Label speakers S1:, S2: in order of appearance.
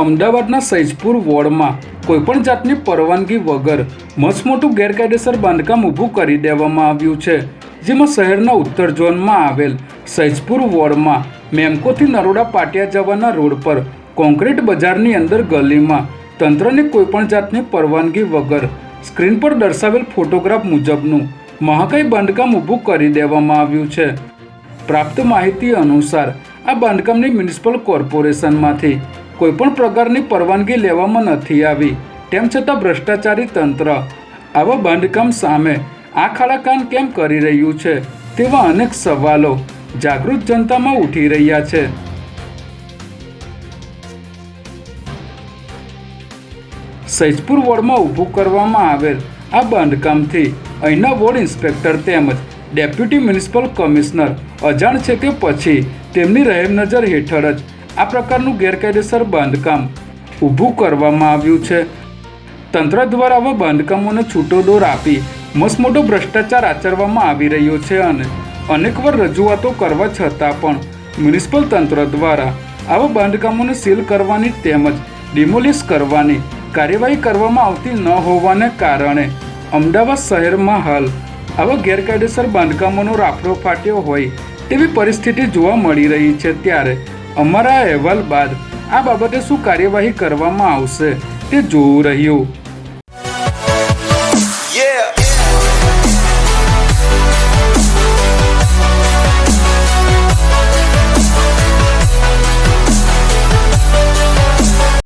S1: અમદાવાદના સૈજપુર વોર્ડમાં કોઈપણ જાતની પરવાનગી વગર મસમોટું ગેરકાયદેસર બાંધકામ ઊભું કરી દેવામાં આવ્યું છે. જેમાં શહેરના ઉત્તર ઝોનમાં આવેલ સૈજપુર વોર્ડમાં મેમકોથી નરોડા પાટિયા જવાના રોડ પર કોન્ક્રીટ બજારની અંદર ગલીમાં તંત્રને કોઈપણ જાતની પરવાનગી વગર સ્ક્રીન પર દર્શાવેલ ફોટોગ્રાફ મુજબનું મહાકાય બાંધકામ ઊભું કરી દેવામાં આવ્યું છે. પ્રાપ્ત માહિતી અનુસાર આ બાંધકામની મ્યુનિસિપલ કોર્પોરેશનમાંથી કોઈપણ પ્રકારની પરવાનગી લેવામાં નથી આવી. તેમ છતાં ભ્રષ્ટાચારી તંત્ર આવા બાંધકામ સામે આ ખાડાકાન કેમ કરી રહ્યું છે તેવા અનેક સવાલો જાગૃત જનતામાં ઉઠી રહ્યા છે. સૈજપુર વોર્ડમાં ઊભું કરવામાં આવેલ આ બાંધકામથી અહીંના વોર્ડ ઇન્સ્પેક્ટર તેમજ ડેપ્યુટી મ્યુનિસિપલ કમિશનર અજાણ છે કે પછી તેમની રહેમ નજર હેઠળ જ આ પ્રકારનું ગેરકાયદેસર બાંધકામ ઊભું કરવામાં આવ્યું છે. તંત્ર દ્વારા આવા બાંધકામોને છૂટો દોર આપી મસમોટો ભ્રષ્ટાચાર આચરવામાં આવી રહ્યો છે અને અનેકવાર રજૂઆતો કરવા છતાં પણ મ્યુનિસિપલ તંત્ર દ્વારા આવા બાંધકામોને સીલ કરવાની તેમજ ડિમોલિશ કરવાની કાર્યવાહી કરવામાં આવતી ન હોવાને કારણે અમદાવાદ શહેરમાં હાલ આવા ગેરકાયદેસર બાંધકામોનો રાફડો ફાટ્યો હોય તેવી પરિસ્થિતિ જોવા મળી રહી છે. ત્યારે અમારા અહેવાલ બાદ આ બાબતે શું કાર્યવાહી કરવામાં આવશે તે જોવું રહ્યું.